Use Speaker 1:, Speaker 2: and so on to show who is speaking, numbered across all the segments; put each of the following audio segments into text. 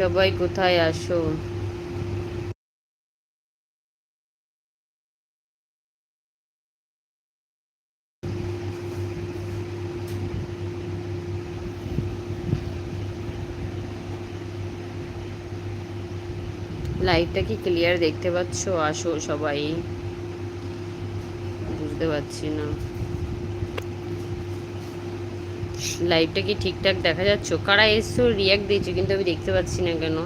Speaker 1: সবাই কোথায় আসো? লাইটটা কি ক্লিয়ার দেখতে পাচ্ছ? আসো সবাই। বুঝতে পারছি না। লাইভটা কি ঠিকঠাক দেখা যাচ্ছে? কারা এসছো রিয়াক্ট দিয়েছ, কিন্তু আমি দেখতে পাচ্ছি না কেন?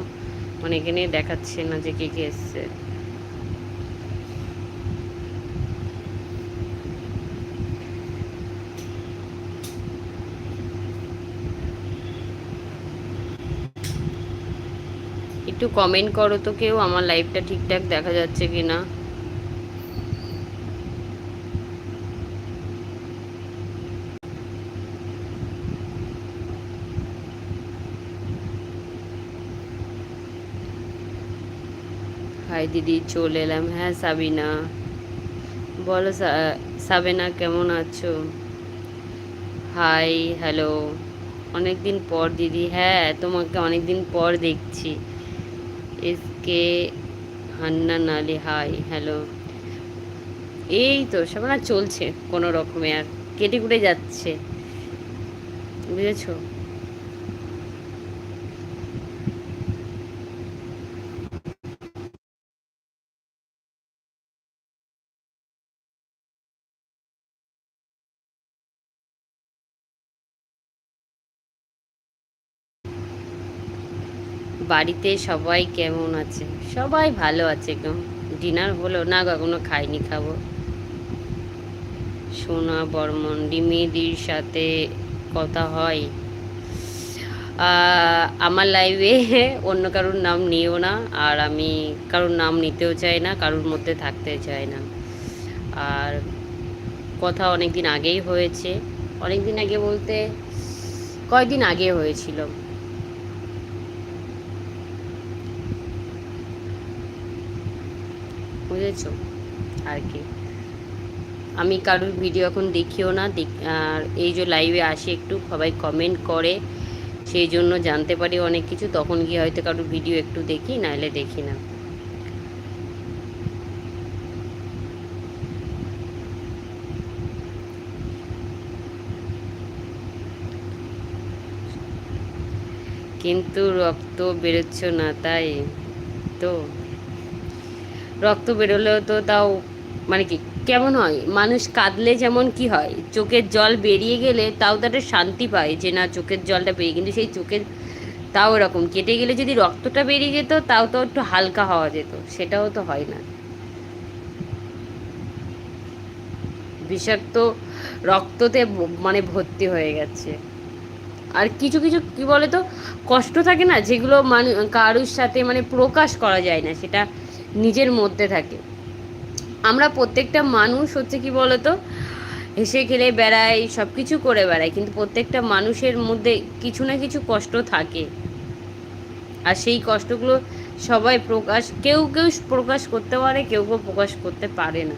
Speaker 1: মানে এখানে দেখাচ্ছে না যে কে কে এসছে। একটু কমেন্ট করো তো কেউ, আমার লাইভটা ঠিকঠাক দেখা যাচ্ছে কি না হাই দিদি চলে এলাম। হ্যাঁ সাবিনা। বলো সাবিনা, কেমন আছো? হাই হ্যালো অনেক দিন পর, দিদি। হ্যাঁ তোমাকে অনেকদিন পর দেখছি। এসকে হান্না নালি হাই হ্যালো এই তো সাবানা চলছে, কোনো রকমে আর। কেটে কুটে যাচ্ছে। বুঝেছ? বাড়িতে সবাই কেমন আছে? সবাই ভালো আছে গো। ডিনার হলো, না কখনো খাইনি, খাব। সোনা, বর্মন, ডিমিদির সাথে কথা হয়। আমার লাইভে অন্য কারোর নাম নিও না, আর আমি কারোর নাম নিতেও চাই না, কারোর মধ্যে থাকতে চাই না। আর কথা অনেক দিন আগেই হয়েছে। অনেক দিন আগে বলতে কয়েকদিন আগে হয়েছিল? বুঝেছ? আর কি। আমি কারোর ভিডিও এখন দেখিও না আর এই যে লাইভে আসে একটু, সবাই কমেন্ট করে, সেই জন্য জানতে পারি অনেক কিছু, তখন গিয়ে হয়তো কারোর ভিডিও একটু দেখি, নাহলে দেখি না। কিন্তু রক্ত বেরোচ্ছ না তাই তো। রক্ত বেরোলেও তো তাও মানে কি, কেমন হয়? মানুষ কাঁদলে যেমন কি হয়? চোখের জল বেরিয়ে গেলে তাও তাদের শান্তি পায় যে না, চোখের জলটা বেরিয়ে কিন্তু সেই চোখের তাও এরকম, কেটে গেলে যদি রক্তটা বেরিয়ে যেত, তাও তো একটু হালকা হওয়া যেত। সেটাও তো হয় না। বিষাক্ত রক্ততে মানে ভর্তি হয়ে গেছে। আর কিছু কিছু কি বলে তো কষ্ট থাকে না, যেগুলো মানুষ কারুর সাথে মানে প্রকাশ করা যায় না। সেটা নিজের মধ্যে থাকে। আমরা প্রত্যেকটা মানুষ হচ্ছে কি বলতো, হেসে খেলে বেড়াই সব কিছু করে বেড়াই কিন্তু প্রত্যেকটা মানুষের মধ্যে কিছু না কিছু কষ্ট থাকে। আর সেই কষ্টগুলো সবাই প্রকাশ, কেউ কেউ প্রকাশ করতে পারে, কেউ কেউ প্রকাশ করতে পারে না।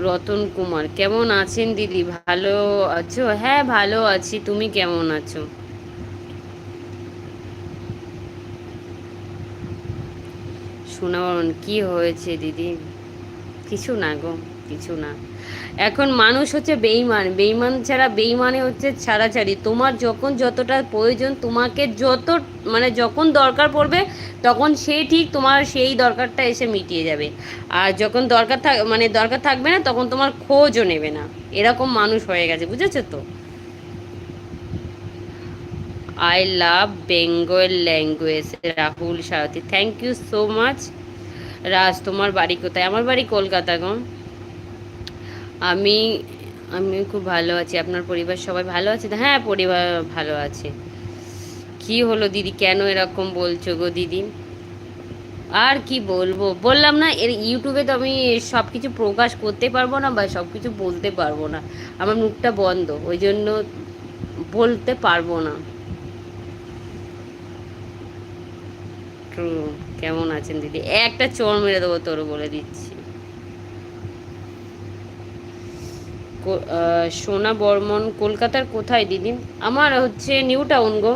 Speaker 1: রতন কুমার, কেমন আছেন দিদি? ভালো আছো? হ্যাঁ ভালো আছি। তুমি কেমন আছো? শোনাবন কি হয়েছে দিদি? কিছু না গো, কিছু না। এখন মানুষ হচ্ছে বেইমান বেইমান ছাড়া বেইমানে হচ্ছে ছাড়াছাড়ি। তোমার যখন যতটা প্রয়োজন, তোমাকে যত মানে যখন দরকার পড়বে, তখন সে ঠিক তোমার সেই দরকারটা এসে মিটিয়ে যাবে। আর যখন দরকার থাক মানে দরকার থাকবে না, তখন তোমার খোঁজও নেবে না। এরকম মানুষ হয়ে গেছে, বুঝেছ তো? I love Bengal language Rahul Sarathi thank you so much Raj তোমার বাড়ি কোথায়? আমার বাড়ি কলকাতা গো। আমি আমি খুব ভালো আছি। আপনার পরিবার সবাই ভালো আছে? হ্যাঁ পরিবার ভালো আছে। কি হলো দিদি? কেন এরকম বলছো গো দিদি? আর কি বলব? বললাম না, এর ইউটিউবে তো আমি সব কিছু প্রকাশ করতে পারব না বা সব কিছু বলতে পারব না। আমার মুখটা বন্ধ। ওই জন্য বলতে পারব না। ট্রু কেমন আছেন দিদি? একটা চোর মেরে দেবো, তোর বলে দিচ্ছি। সোনা বর্মন কলকাতার কোথায় দিদি? আমার হচ্ছে নিউ টাউন গো।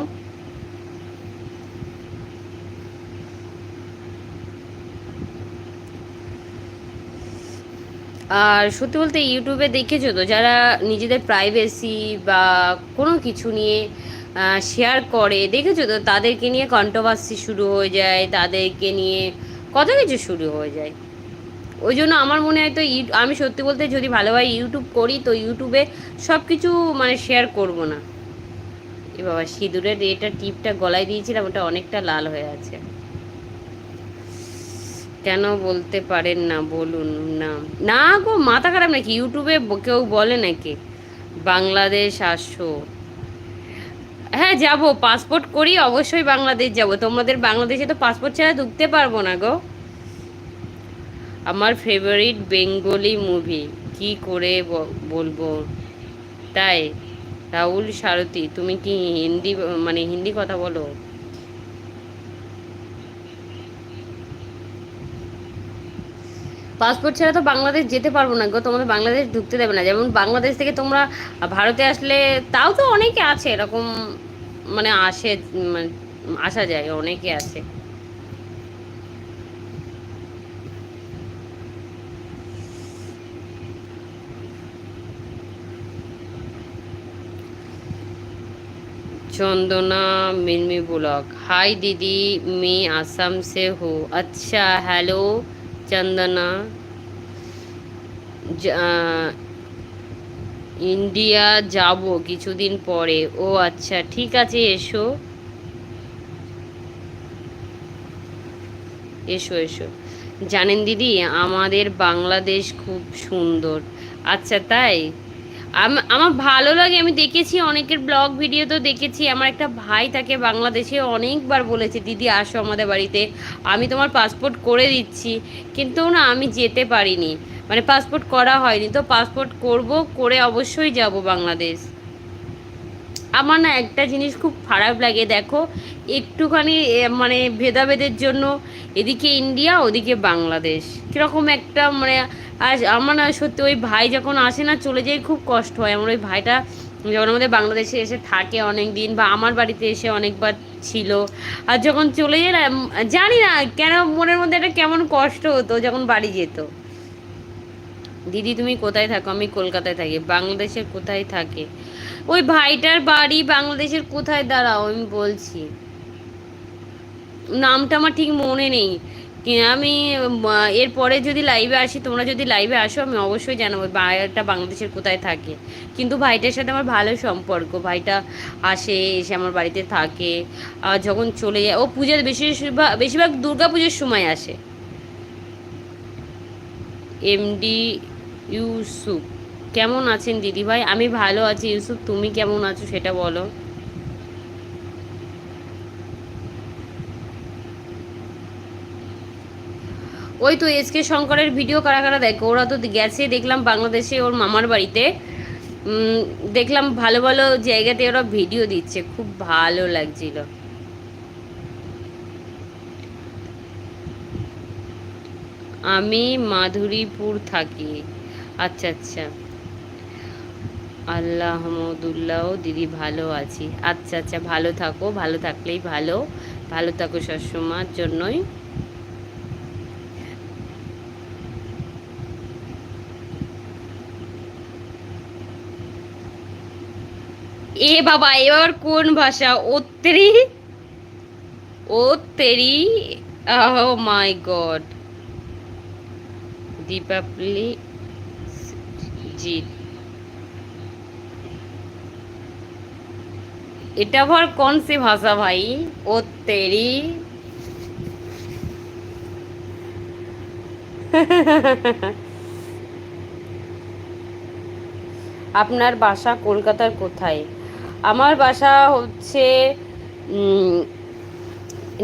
Speaker 1: আর সত্যি বলতে ইউটিউবে দেখেছ তো, যারা নিজেদের প্রাইভেসি বা কোনো কিছু নিয়ে শেয়ার করে। দেখেছ তো? তাদেরকে নিয়ে কন্ট্রোভার্সি শুরু হয়ে যায়, তাদেরকে নিয়ে কত কিছু শুরু হয়ে যায়। ওই জন্য আমার মনে হয় তো ইউ- আমি সত্যি বলতে যদি ভালোভাবে ইউটিউব করি, তো ইউটিউবে সব কিছু মানে শেয়ার করব না। এ বাবা, সিঁদুরের এটা টিপটা গলায় দিয়েছিলাম, ওটা অনেকটা লাল হয়ে আছে। কেন বলতে পারেন না, বলুন না। না গো, মাথা খারাপ নাকি? ইউটিউবে কেউ বলে নাকি? বাংলাদেশ আসো। হ্যাঁ যাব। পাসপোর্ট করি, অবশ্যই বাংলাদেশ যাব। তোমাদের বাংলাদেশে তো পাসপোর্ট ছাড়া ঢুকতে পারব না গো। আমার ফেভারিট বেঙ্গলি মুভি কি করে বলব? তাই, রাহুল, সারথি, তুমি কি হিন্দি মানে হিন্দি কথা বলো? পাসপোর্ট ছাড়া তো বাংলাদেশ যেতে পারব না গো তোমাদের বাংলাদেশ ঢুকতে দেবে না। যেমন বাংলাদেশ থেকে তোমরা ভারতে আসলে, তাও তো অনেকে আছে, এরকম মানে আসে মানে আসা যায়, অনেকে আছে। চন্দনা মিনমি ব্লক হাই দিদি, মি আসাম সে হো। আচ্ছা হ্যালো চন্দনা ইন্ডিয়া যাব কিছুদিন পরে। ও আচ্ছা ঠিক আছে, এসো। এসো এসো। জানেন দিদি, আমাদের বাংলাদেশ খুব সুন্দর। আচ্ছা তাই? আমার ভালো লাগে, আমি দেখেছি অনেকের ব্লগ ভিডিও তো দেখেছি। আমার একটা ভাই তাকে বাংলাদেশে অনেকবার বলেছে, দিদি, আসো আমাদের বাড়িতে, আমি তোমার পাসপোর্ট করে দিচ্ছি। কিন্তু না, আমি যেতে পারিনি। মানে পাসপোর্ট করা হয়নি, তো পাসপোর্ট করব, করে অবশ্যই যাব বাংলাদেশ। আমার না একটা জিনিস খুব খারাপ লাগে, দেখো, একটুখানি মানে ভেদাভেদের জন্য এদিকে ইন্ডিয়া, ওদিকে বাংলাদেশ। কীরকম একটা মানে আজ আমার না সত্যি ওই ভাই যখন আসে না, চলে যায় খুব কষ্ট হয়। আমার ওই ভাইটা যখন আমাদের বাংলাদেশে এসে থাকে অনেক দিন বা আমার বাড়িতে এসে অনেকবার ছিল। আর যখন চলে যায় না জানি না কেন মনের মধ্যে একটা কেমন কষ্ট হতো যখন বাড়ি যেত। দিদি, তুমি কোথায় থাকো? আমি কলকাতায় থাকি। বাংলাদেশের কোথায় থাকে? ওই ভাইটার বাড়ি বাংলাদেশের কোথায়? দাঁড়াও, আমি বলছি। নামটা আমার ঠিক মনে নেই। আমি এরপরে যদি লাইভে আসি, তোমরা যদি লাইভে আসো, আমি অবশ্যই জানাব ভাইটা বাংলাদেশের কোথায় থাকে। কিন্তু ভাইটার সাথে আমার ভালো সম্পর্ক। ভাইটা আসে, এসে আমার বাড়িতে থাকে, আর যখন চলে যায়, ও পূজার বেশিরভাগ বেশিরভাগ দুর্গা পুজোর সময় আসে। এমডি ইউসুফ। কেমন আছেন দিদিভাই? আমি ভালো আছি। ইউসুফ, তুমি কেমন আছো সেটা বলো। ওই তো এস কে শঙ্করের ভিডিও কারা কারা দেখো? ওরা তো গেছে, দেখলাম বাংলাদেশে ওর মামার বাড়িতে। দেখলাম ভালো ভালো জায়গাতে ওরা ভিডিও দিচ্ছে। খুব ভালো লাগছিল। আমি মাধুরীপুর থাকি। আচ্ছা আচ্ছা। আল্লাহ আহমদুল্লাহ দিদি ভালো আছি। আচ্ছা আচ্ছা ভালো থাকো, ভালো থাকলেই ভালো। ভালো থাকো সবসময়ের জন্যই। এ বাবা, এবার কোন ভাষা? ওত্তেরি ওত্তেরি ও মাই গড দীপাবলি? জিত এটা আবার কোন সে ভাষা ভাই? ও তেরি। আপনার বাসা কলকাতার কোথায়? আমার বাসা হচ্ছে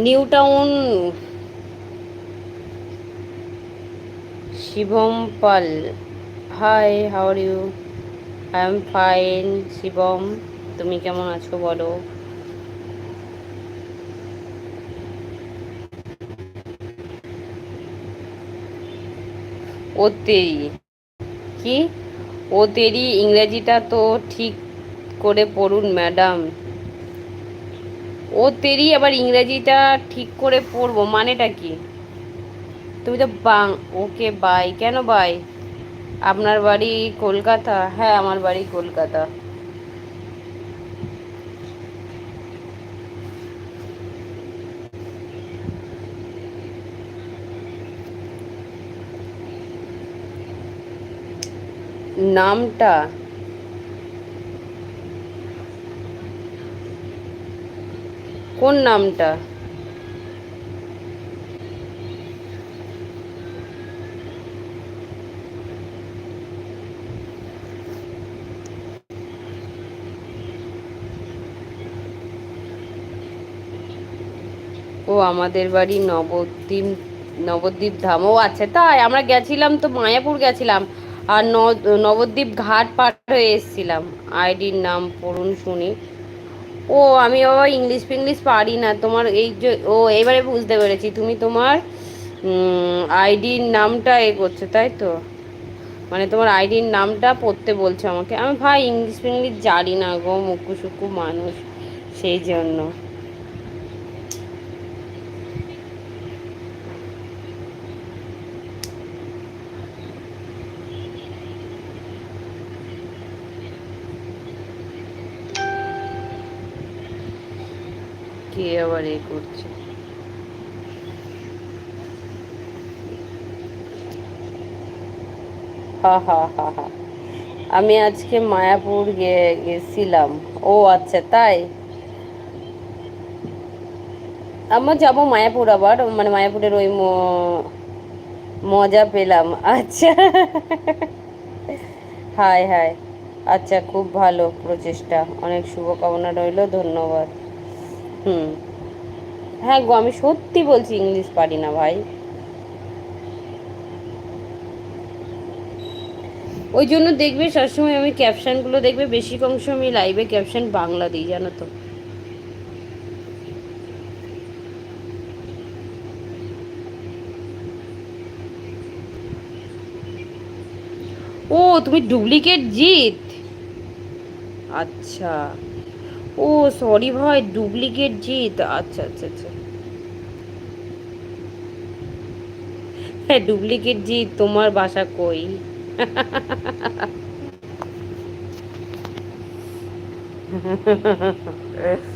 Speaker 1: New Town Shivam Pal. Hi how are you I am fine Shivam. তুমি কেমন আছো বলো? ওতেই। কি? ও তেরি ইংরেজিটা তো ঠিক করে পড়ুন, ম্যাডাম। ও তেরি আবার ইংরেজিটা ঠিক করে পড়ব, মানেটা কি? তুমি তো বাং, ওকে বাই কেন বাই আপনার বাড়ি কলকাতা? হ্যাঁ আমার বাড়ি কলকাতা। নামটা? কোন নামটা? ও, আমাদের বাড়ি নবদ্বীপ নবদ্বীপ ধাম। ও আচ্ছা তাই, আমরা গেছিলাম তো, মায়াপুর গেছিলাম। আর নবদ্বীপ ঘাট পার হয়ে এসেছিলাম। আইডির নাম পড়ুন, শুনি। ও, আমি বাবা ইংলিশ ফিংলিশ পারি না। তোমার এই যে, ও, এবারে বুঝতে পেরেছি। তুমি তোমার আইডির নামটা এ করছ, তাই তো? মানে তোমার আইডির নামটা পড়তে বলছো আমাকে। আমি ভাই ইংলিশ ফিংলিশ জানি না গো মুকু সুকু মানুষ, সেই জন্য। কে আবার এ করছে? হা হা হা হা। আমি আজকে মায়াপুর গেছিলাম। ও আচ্ছা তাই? আমার যাব মায়াপুর আবার। মানে মায়াপুরের ওই মজা পেলাম। আচ্ছা। হায় হায়। আচ্ছা খুব ভালো প্রচেষ্টা। অনেক শুভকামনা রইল, ধন্যবাদ। হুম। হ্যাঁ গো, আমি সত্যি বলছি ইংলিশ পারি না ভাই। ওই জন্য দেখবে সবসময় আমি ক্যাপশনগুলো দেখবে, বেশি অংশ আমি লাইভে ক্যাপশন বাংলা দিই, জানো তো। ও, তুমি ডুপ্লিকেট জিত? আচ্ছা। ও সরি ভাই ডুপ্লিকেট জিত। আচ্ছা আচ্ছা আচ্ছা। হ্যাঁ ডুপ্লিকেট জিত তোমার বাসা কই?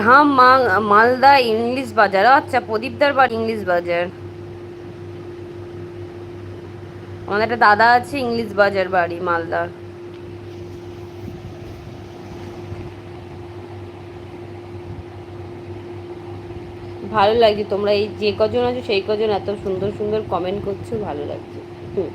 Speaker 1: ধাম মালদা ইংলিশ বাজার। আচ্ছা প্রদীপদার বাড়ি ইংলিশ বাজার। আমাদের একটা দাদা আছে ইংলিশ বাজার বাড়ি মালদার ভালো লাগছে, তোমরা এই যে কজন আছো সেই কজন এত সুন্দর সুন্দর কমেন্ট করছ, ভালো লাগছে। হুম।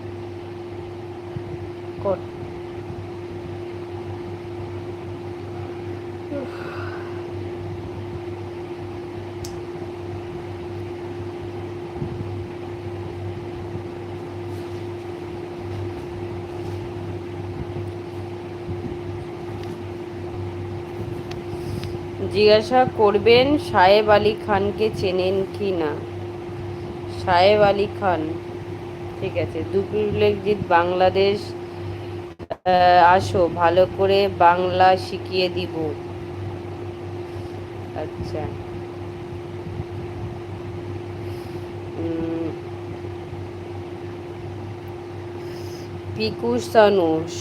Speaker 1: জিজ্ঞাসা করবেন সাহেব আলী খানকে চেনেন কি না? সাহেব আলী খান, ঠিক আছে, দুপুরলেখজিৎ বাংলাদেশ আসো, ভালো করে বাংলা শিখিয়ে দিব। আচ্ছা। পিকুশ সানুষ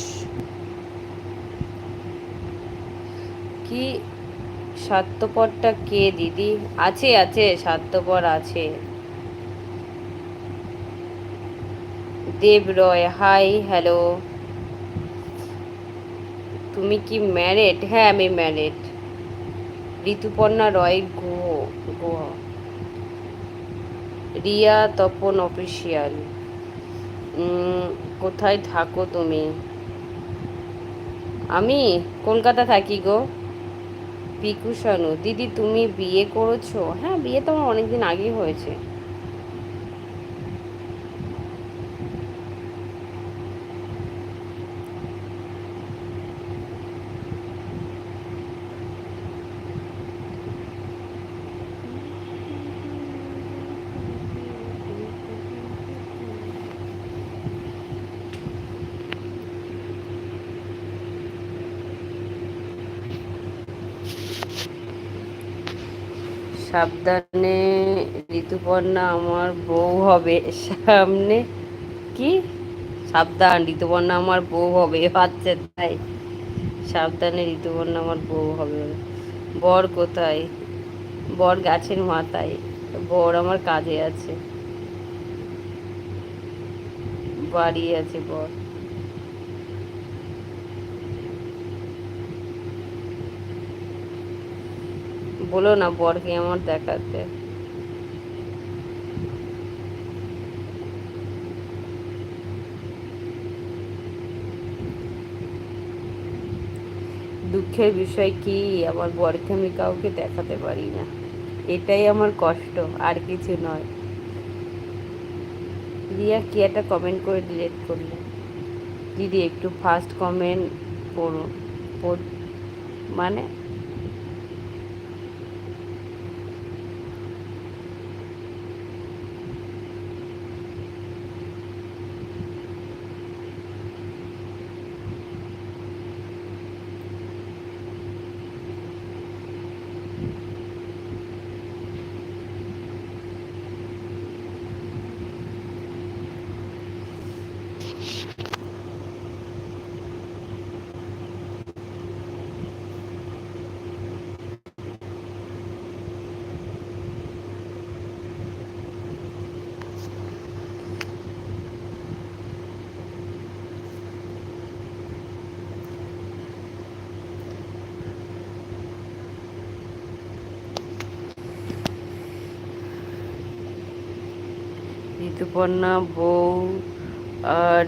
Speaker 1: কি স্বার্থপরটা কে, দিদি? আছে আছে, স্বার্থপর আছে। দেব রয় হাই হ্যালো তুমি কি ম্যারেড হ্যাঁ আমি ম্যারেড ঋতুপর্ণা রয়, গুহ গুহ। রিয়া তপন অফিসিয়াল কোথায় থাকো তুমি? আমি কলকাতা থাকি গো। পিকু শানু দিদি তুমি বিয়ে করেছ? হ্যাঁ বিয়ে তো আমার অনেকদিন আগেই হয়েছে। সাবধানে ঋতুপর্ণা আমার বউ হবে। সামনে কি? সাবধান, ঋতুপর্ণা আমার বউ হবে। আচ্ছা তাই। সাবধানে ঋতুপর্ণা আমার বউ হবে। বর কোথায়? বর গাছের মাথায়। বর আমার কাজে আছে। বাড়ি আছে বর। বলো না বরকে আমার দেখাতে। দুঃখের বিষয় কি? আমার বরকে আমি কাউকে দেখাতে পারি না। এটাই আমার কষ্ট, আর কিছু নয়। রিয়া কি একটা কমেন্ট করে ডিলেট করলে? দিদি একটু ফার্স্ট কমেন্ট পড়ুন মানে ঋতুপর্ণা বউ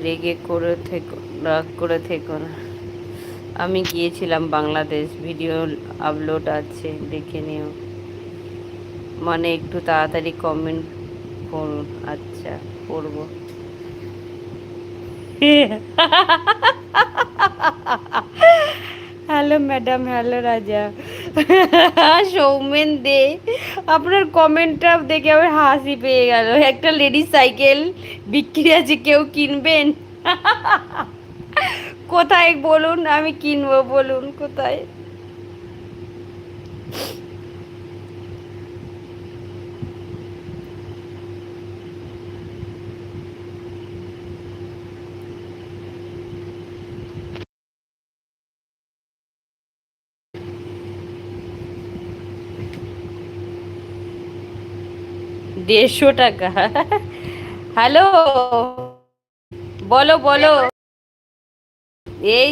Speaker 1: রেগে করে থেকো, রাগ করে থেকো না। আমি গিয়েছিলাম বাংলাদেশ, ভিডিও আপলোড আছে, দেখে নিও। মানে একটু তাড়াতাড়ি কমেন্ট করুন আচ্ছা করব। হ্যালো ম্যাডাম, হ্যালো রাজা। সৌমেন দে। আপনার কমেন্টটা দেখে আমার হাসি পেয়ে গেল। একটা লেডিস সাইকেল বিক্রি আছে, কেউ কিনবেন? কোথায় বলুন, আমি কিনবো বলুন, কোথায়? দেড়শো টাকা। হ্যালো বলো বলো। এই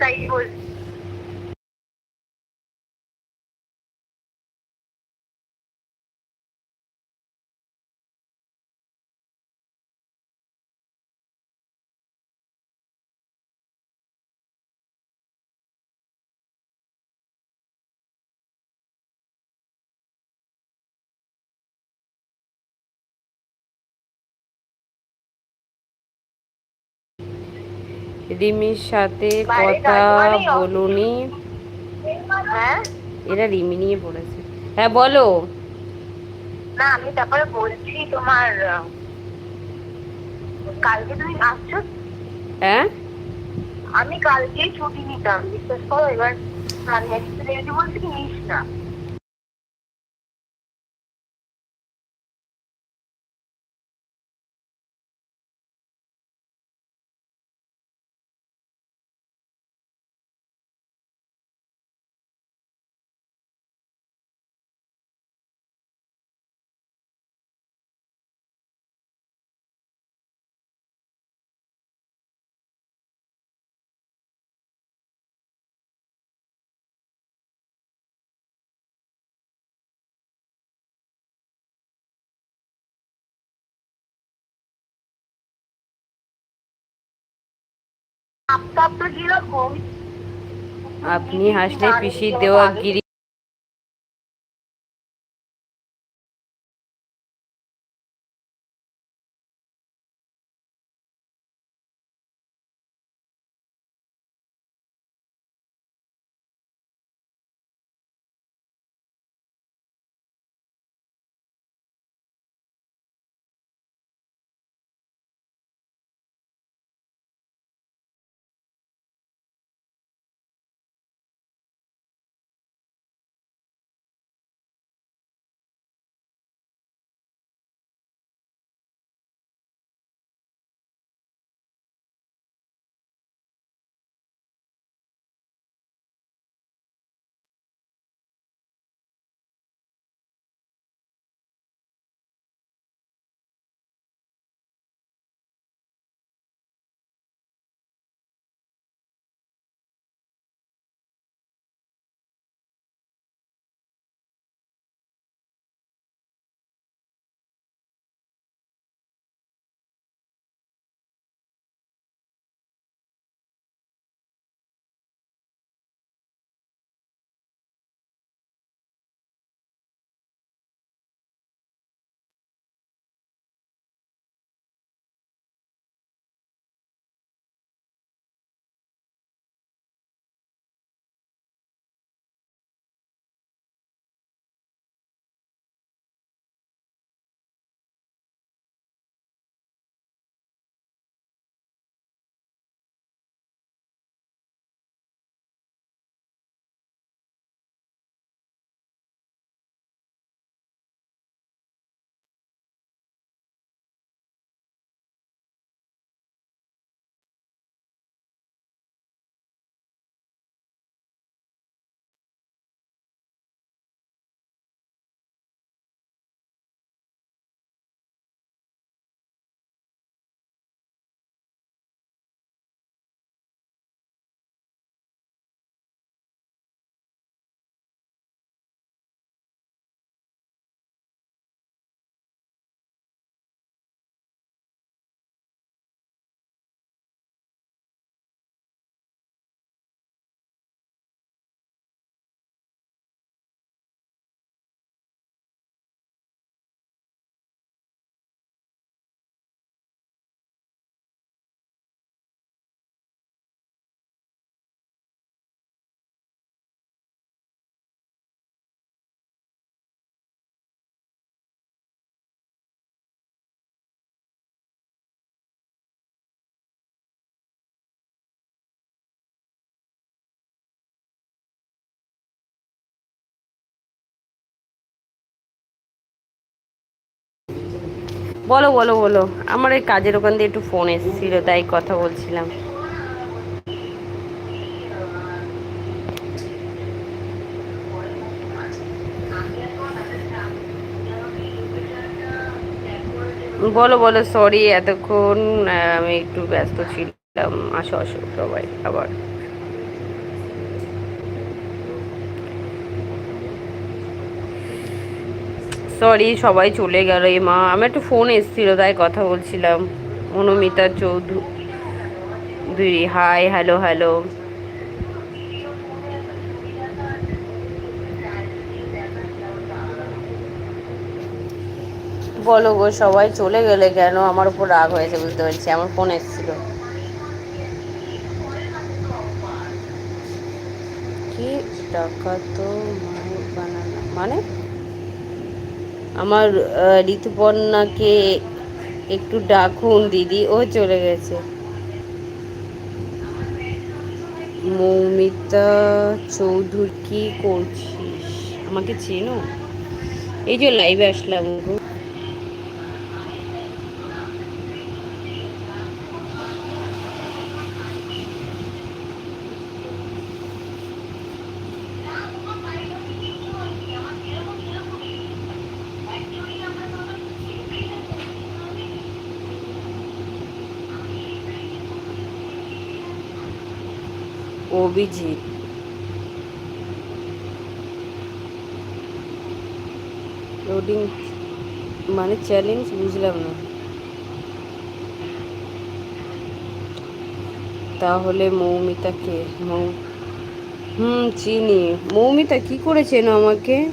Speaker 2: তাই বল
Speaker 1: রিমির সাথে কথা
Speaker 2: মানে
Speaker 1: বলুনি।
Speaker 2: হ্যাঁ?
Speaker 1: এরা রিমি নিয়ে পড়েছে। হ্যাঁ বলো।
Speaker 2: না আমি তারপরে বলছি তোমার কালকে তুমি আসছো?
Speaker 1: হ্যাঁ?
Speaker 2: আমি কালকেই ছুটি নিতাম। বিশ্বাস করো এবার নেক্সট ডে বলছি কি নিস না।
Speaker 1: আপনি হাসলে পিসির দেওয়া গিরি বলো বলো বলো। আমার এই কাজের ওখান দিয়ে একটু ফোন এসেছিল, তাই কথা বলছিলাম। বলো বলো সরি এতক্ষণ আমি একটু ব্যস্ত ছিলাম। আসো আসো, সবাই, আবার। সরি সবাই চলে গেল এ মা। আমার একটু ফোন এসেছিল, তাই কথা বলছিলাম। Anumita Chowdhury hi hello hello বলো গো, সবাই চলে গেলে কেন? আমার উপর রাগ হয়েছে, বুঝতে পারছি। আমার ফোন এসেছিল। কি টাকা তো মানে আমার ঋতুপর্ণাকে একটু ডাকুন, দিদি। ও চলে গেছে। মৌমিতা চৌধুরী, কি করছিস? আমাকে চেনো? এই যে লাইভে আসলাম। গো অভিজিৎ। লোডিং মানে চ্যালেঞ্জ বুঝলাম না। তাহলে মৌমিতাকে মৌ, হুম, চিনি। মৌমিতা কি করেছেন আমাকে?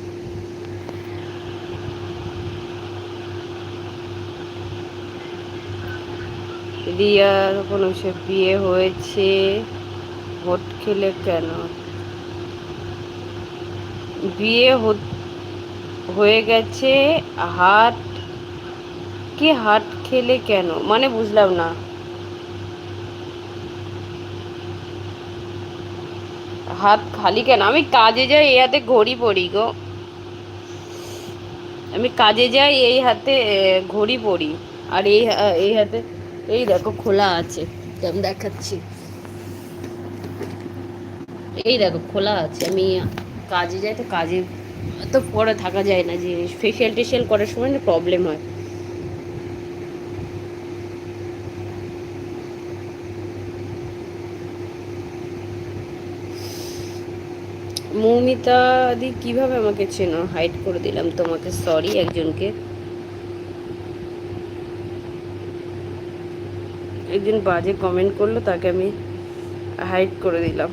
Speaker 1: রিয়ার কোনো সে বিয়ে হয়েছে। ভোট খেলে কেন? বিয়ে হয়ে গেছে, হাট, কি হাট খেলে কেন? মানে বুঝলাম না। হাত খালি কেন? আমি কাজে যাই এই হাতে ঘড়ি পরি গো। আমি কাজে যাই এই হাতে ঘড়ি পরি আর এই এই হাতে, এই দেখো খোলা আছে। দেখাচ্ছি। এই দেখো, খোলা আছে। আমি কাজে যাই তো কাজে, তো পরে থাকা যায় না যে ফেশিয়াল টেশিয়াল করার সময় না প্রবলেম হয়। মৌমিতা দি, কীভাবে আমাকে চেনো? হাইড করে দিলাম তোমাকে সরি একজনকে। একজন বাজে কমেন্ট করল, তাকে আমি হাইড করে দিলাম।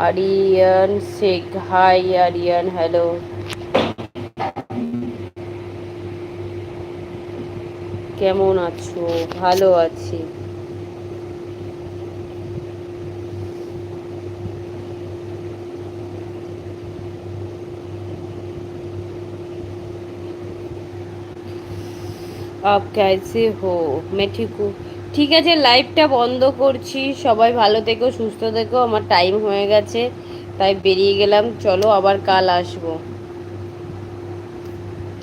Speaker 1: আরিয়ান শেখ হাই আরিয়ান হ্যালো কেমন আছো ভালো আছি আপ कैसे हो मैं ठीक हूँ ঠিক আছে লাইভটা বন্ধ করছি। সবাই ভালো থেকো, সুস্থ থেকো, আমার টাইম হয়ে গেছে, তাই বেরিয়ে গেলাম। চলো আবার কাল আসব।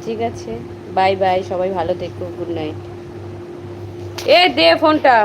Speaker 1: ঠিক আছে বাই বাই সবাই ভালো থেকো গুড নাইট এ, দে ফোনটা